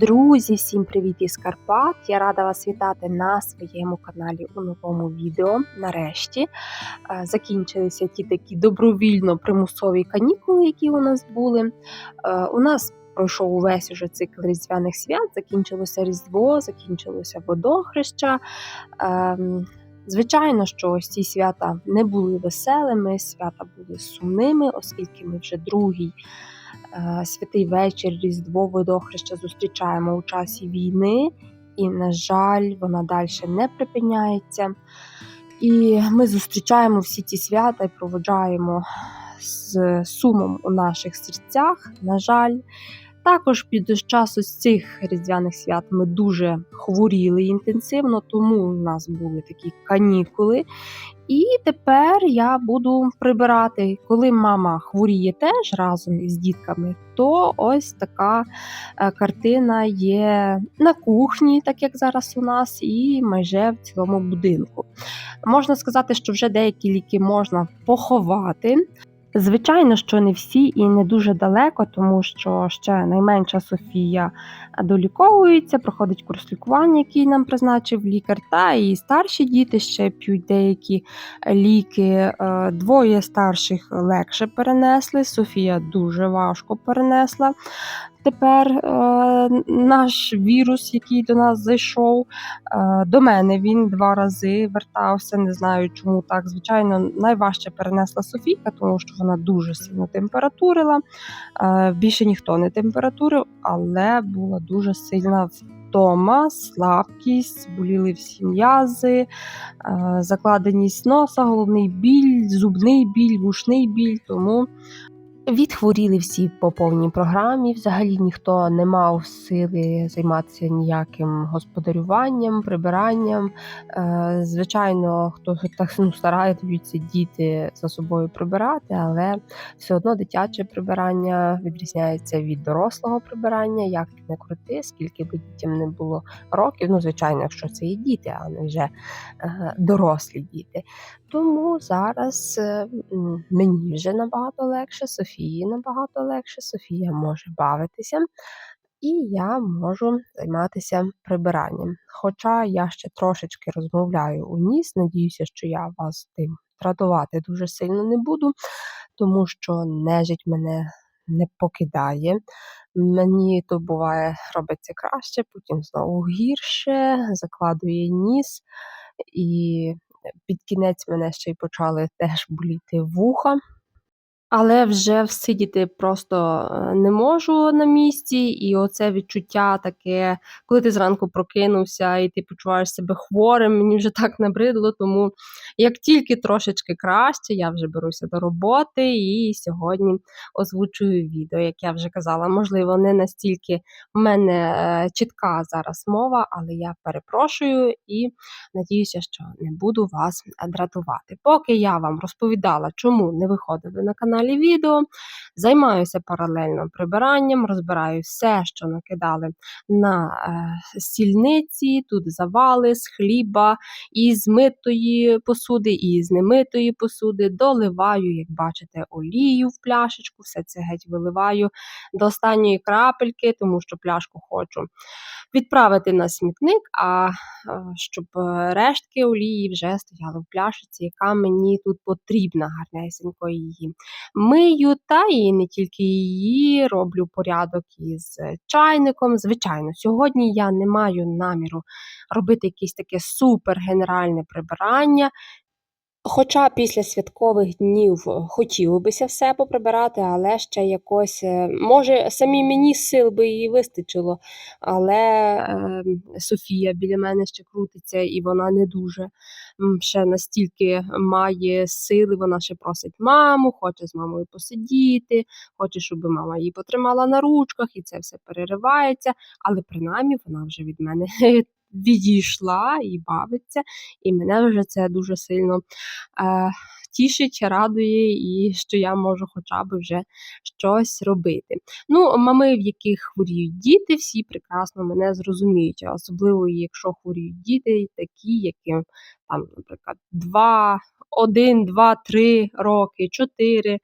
Друзі, всім привіт із Карпат! Я рада вас вітати на своєму каналі у новому відео. Нарешті Е, закінчилися ті такі добровільно примусові канікули, які у нас були. Е, У нас пройшов увесь уже цикл різдвяних свят, закінчилося Різдво, закінчилося водохреща. Ем, Звичайно, що ось ці свята не були веселими, свята були сумними, оскільки ми вже другий святий вечір Різдво водохреща зустрічаємо у часі війни, і, на жаль, вона далі не припиняється. І ми зустрічаємо всі ці свята і проводжаємо з сумом у наших серцях. На жаль, також під час ось цих різдвяних свят ми дуже хворіли інтенсивно, тому у нас були такі канікули. І тепер я буду прибирати. Коли мама хворіє теж разом із дітками, то ось така е, картина є на кухні, так як зараз у нас, і майже в цілому будинку. Можна сказати, що вже деякі ліки можна поховати. Звичайно, що не всі і не дуже далеко, тому що ще найменша Софія доліковується, проходить курс лікування, який нам призначив лікар. Та і старші діти ще п'ють деякі ліки. Е, Двоє старших легше перенесли. Софія дуже важко перенесла. Тепер е, наш вірус, який до нас зайшов, е, до мене він два рази вертався. Не знаю, чому так. Звичайно, найважче перенесла Софійка, тому що вона дуже сильно температурила. Е, більше ніхто не температурив, але була дуже сильна втома, слабкість, боліли всі м'язи, е, закладеність носа, головний біль, зубний біль, вушний біль. Тому Відхворіли всі по повній програмі. Взагалі ніхто не мав сили займатися ніяким господарюванням, прибиранням. Е, Звичайно, хто так ну, стараються діти за собою прибирати, але все одно дитяче прибирання відрізняється від дорослого прибирання. Як не крути, скільки би дітям не було років. Ну, звичайно, якщо це і діти, а не вже е, дорослі діти. Тому зараз е, мені вже набагато легше, Софії набагато легше, Софія може бавитися, і я можу займатися прибиранням. Хоча я ще трошечки розмовляю у ніс, надіюся, що я вас тим дратувати дуже сильно не буду, тому що нежить мене не покидає. Мені то буває робиться краще, потім знову гірше, закладує ніс і під кінець мене ще й почали теж боліти вуха. Але вже всидіти просто е, не можу на місці, і оце відчуття таке, коли ти зранку прокинувся і ти почуваєш себе хворим, мені вже так набридло. Тому як тільки трошечки краще, я вже беруся до роботи і сьогодні озвучую відео, як я вже казала. Можливо, не настільки в мене е, чітка зараз мова, але я перепрошую і надіюся, що не буду вас дратувати. Поки я вам розповідала, чому не виходили на каналі відео, займаюся паралельно прибиранням, розбираю все, що накидали на е, стільниці, тут завали з хліба, із митої посуди, і з немитої посуди, доливаю, як бачите, олію в пляшечку, все це геть виливаю до останньої крапельки, тому що пляшку хочу відправити на смітник, а е, щоб е, рештки олії вже стояли в пляшиці, яка мені тут потрібна, гарнесенько її мию, та і не тільки її, роблю порядок із чайником. Звичайно, сьогодні я не маю наміру робити якесь таке супер генеральне прибирання. Хоча після святкових днів хотілося все поприбирати, але ще якось, е, може, самі мені сил би і вистачило, але е, Софія біля мене ще крутиться, і вона не дуже ще настільки має сили. Вона ще просить маму, хоче з мамою посидіти, хоче, щоб мама її потримала на ручках, і це все переривається. Але принаймні вона вже від мене відійшла і бавиться, і мене вже це дуже сильно е, тішить, радує, і що я можу хоча б вже щось робити. Ну, мами, в яких хворіють діти, всі прекрасно мене зрозуміють, особливо якщо хворіють діти, такі, яким там, наприклад, два 1, 2, 3 роки, 4.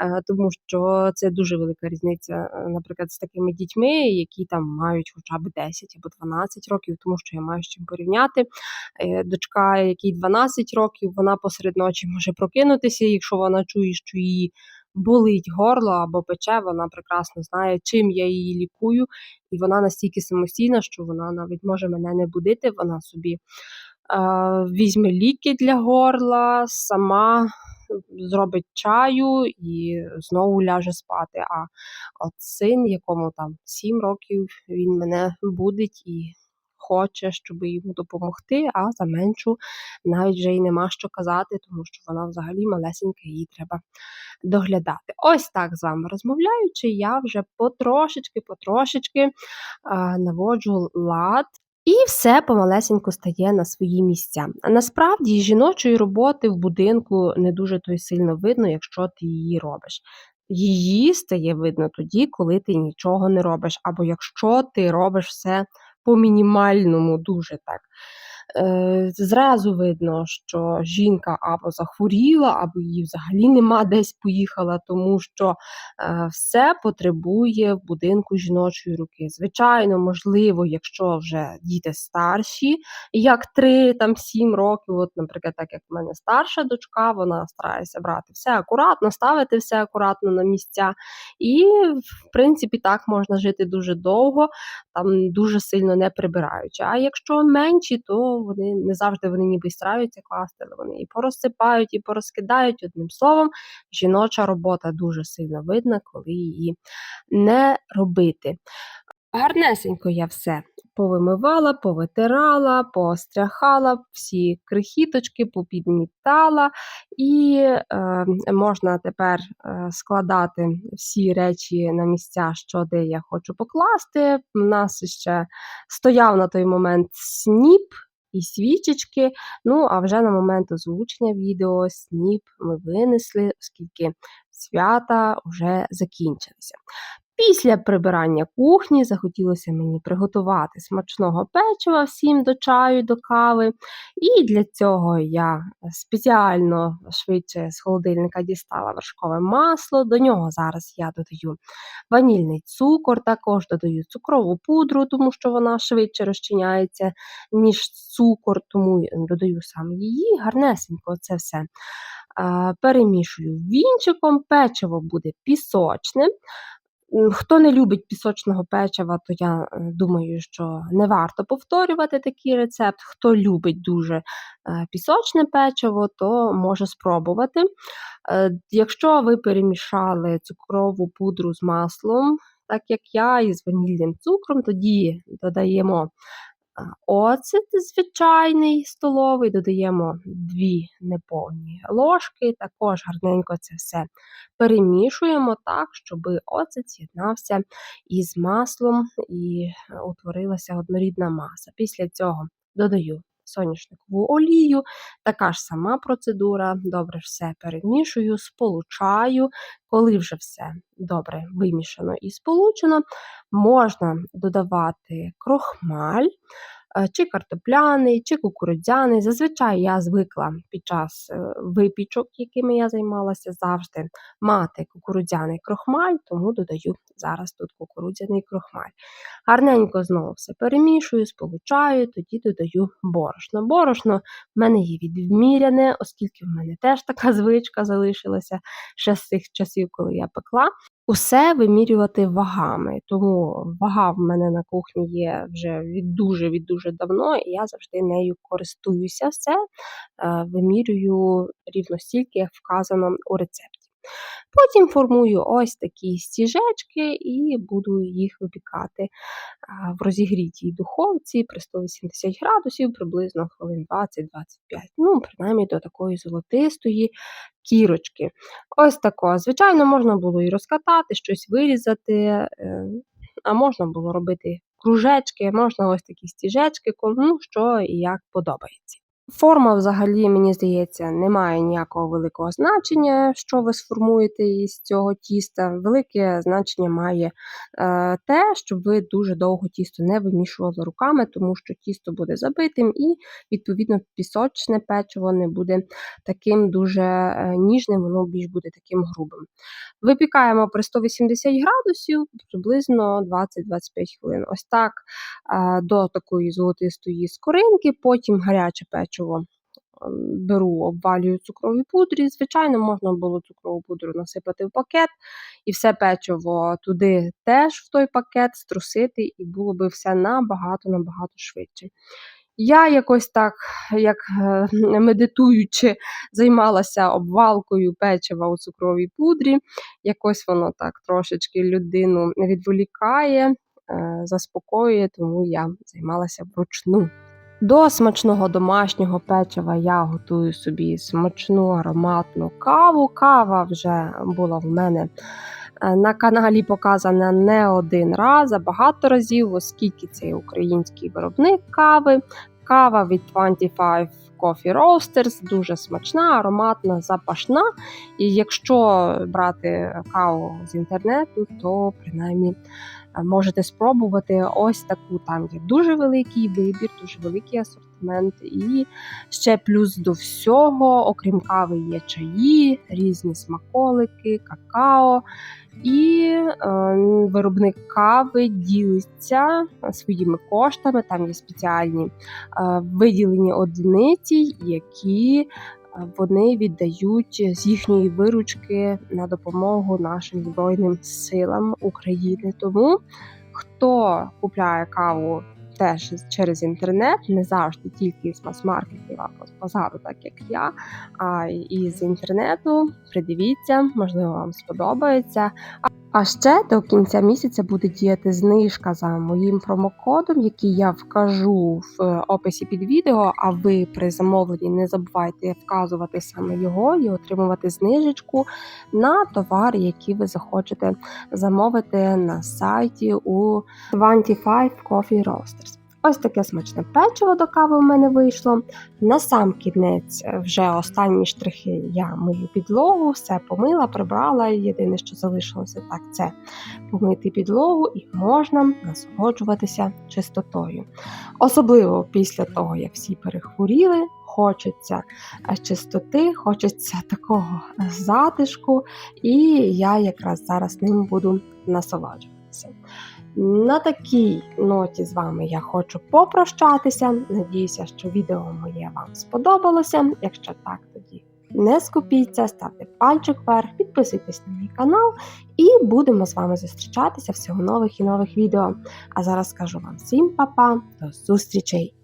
Е, тому що це дуже велика різниця, е, наприклад, з такими дітьми, які там мають хоча б 10 або 12 років, тому що я маю з чим порівняти. Е, Дочка, якій 12 років, вона посеред ночі може прокинутися, якщо вона чує, що її болить горло або пече, вона прекрасно знає, чим я її лікую, і вона настільки самостійна, що вона навіть може мене не будити, вона собі візьме ліки для горла, сама зробить чаю і знову ляже спати. А от син, якому там 7 років, він мене будить і хоче, щоб йому допомогти, а за меншу навіть вже й нема що казати, тому що вона взагалі малесенька, її треба доглядати. Ось так з вами розмовляючи, я вже потрошечки-потрошечки наводжу лад. І все помалесенько стає на свої місця. А насправді жіночої роботи в будинку не дуже то й сильно видно, якщо ти її робиш. Її стає видно тоді, коли ти нічого не робиш, або якщо ти робиш все по мінімальному, дуже так. Е, Зразу видно, що жінка або захворіла, або її взагалі нема десь поїхала, тому що е, все потребує в будинку жіночої руки. Звичайно, можливо, якщо вже діти старші, як 3 там 7 років, от, наприклад, так як в мене старша дочка, вона старається брати все акуратно, ставити все акуратно на місця. І, в принципі, так можна жити дуже довго, там дуже сильно не прибираючи. А якщо менші, то вони не завжди вони ніби стараються класти, але вони і порозсипають, і порозкидають. Одним словом, жіноча робота дуже сильно видна, коли її не робити. Гарнесенько я все повимивала, повитирала, поостряхала, всі крихіточки попідмітала, і е, можна тепер е, складати всі речі на місця, що де я хочу покласти. У нас ще стояв на той момент сніп. І свічечки, ну а вже на момент озвучення відео сніп ми винесли, оскільки свята вже закінчилися. Після прибирання кухні захотілося мені приготувати смачного печива всім до чаю, до кави. І для цього я спеціально швидше з холодильника дістала вершкове масло. До нього зараз я додаю ванільний цукор, також додаю цукрову пудру, тому що вона швидше розчиняється, ніж цукор, тому додаю саме її. Гарнесенько це все. Перемішую вінчиком, печиво буде пісочним. Хто не любить пісочного печива, то я е, думаю, що не варто повторювати такий рецепт. Хто любить дуже е, пісочне печиво, то може спробувати. Е, якщо ви перемішали цукрову пудру з маслом, так як я, і з ванільним цукром, тоді додаємо Оцет звичайний столовий, додаємо дві неповні ложки, також гарненько це все перемішуємо так, щоб оцет з'єднався із маслом і утворилася однорідна маса. Після цього додаю соняшникову олію, така ж сама процедура. Добре все перемішую, сполучаю. Коли вже все добре вимішано і сполучено, можна додавати крохмаль. Е, чи картопляний, чи кукурудзяний. Зазвичай я звикла під час е, випічок, якими я займалася завжди, мати кукурудзяний крохмаль, тому додаю зараз тут кукурудзяний крохмаль. Гарненько знову все перемішую, сполучаю, тоді додаю борошно. Борошно в мене є відміряне, оскільки в мене теж така звичка залишилася ще з тих часів, коли я пекла усе вимірювати вагами. Тому вага в мене на кухні є вже від дуже від дуже давно, і я завжди нею користуюся. Все е, вимірюю рівно стільки, як вказано у рецепті. Потім формую ось такі стіжечки і буду їх випікати в розігрітій духовці при 180 градусів, приблизно хвилин 20-25. Ну, принаймні до такої золотистої кірочки. Ось тако. Звичайно, можна було і розкатати, щось вирізати, е, а можна було робити кружечки, можна ось такі стіжечки, кому що і як подобається. Форма, взагалі, мені здається, не має ніякого великого значення, що ви сформуєте із цього тіста. Велике значення має е, те, щоб ви дуже довго тісто не вимішували руками, тому що тісто буде забитим і, відповідно, пісочне печиво не буде таким дуже е, ніжним, воно більш буде таким грубим. Випікаємо при 180 градусів приблизно 20-25 хвилин. Ось так е, до такої золотистої скоринки, потім гаряче печиво м, беру, обвалюю в цукровій пудрі. Звичайно, можна було цукрову пудру насипати в пакет і все печиво туди теж в той пакет струсити, і було би все набагато-набагато швидше. Я якось так, як е, медитуючи, займалася обвалкою печива у цукровій пудрі. Якось воно так трошечки людину відволікає, е, заспокоює, тому я займалася вручну. До смачного домашнього печива я готую собі смачну ароматну каву. Кава вже була в мене е, на каналі показана не один раз, а багато разів, оскільки це український виробник кави. Кава від 25 Coffee Roasters, дуже смачна, ароматна, запашна. І якщо брати каву з інтернету, то принаймні можете спробувати ось таку. Там є дуже великий вибір, дуже великий асортимент. І ще плюс до всього, окрім кави, є чаї, різні смаколики, какао. І е, виробник кави ділиться своїми коштами. Там є спеціальні е, виділені одиниці, які вони віддають з їхньої виручки на допомогу нашим збройним силам України. Тому хто купляє каву теж через інтернет, не завжди тільки з мас-маркетів або з базару, так як я, а і з інтернету. Придивіться, можливо, вам сподобається. А ще до кінця місяця буде діяти знижка за моїм промокодом, який я вкажу в е, описі під відео. А ви при замовленні не забувайте вказувати саме його і отримувати знижечку на товари, які ви захочете замовити на сайті у 25 Coffee Roasters. Ось таке смачне печиво до кави у мене вийшло. На сам кінець е, вже останні штрихи я мию підлогу, все помила, прибрала. Єдине, що залишилося так, це помити підлогу і можна насолоджуватися чистотою. Особливо після того, як всі перехворіли, хочеться е, чистоти, хочеться такого затишку, і я якраз зараз ним буду насолоджуватися. На такій ноті з вами я хочу попрощатися. Надіюся, що відео моє вам сподобалося. Якщо так, тоді не скупіться, ставте пальчик вверх, підписуйтесь на мій канал і будемо з вами зустрічатися всього нових і нових відео. А зараз скажу вам всім па-па, до зустрічей!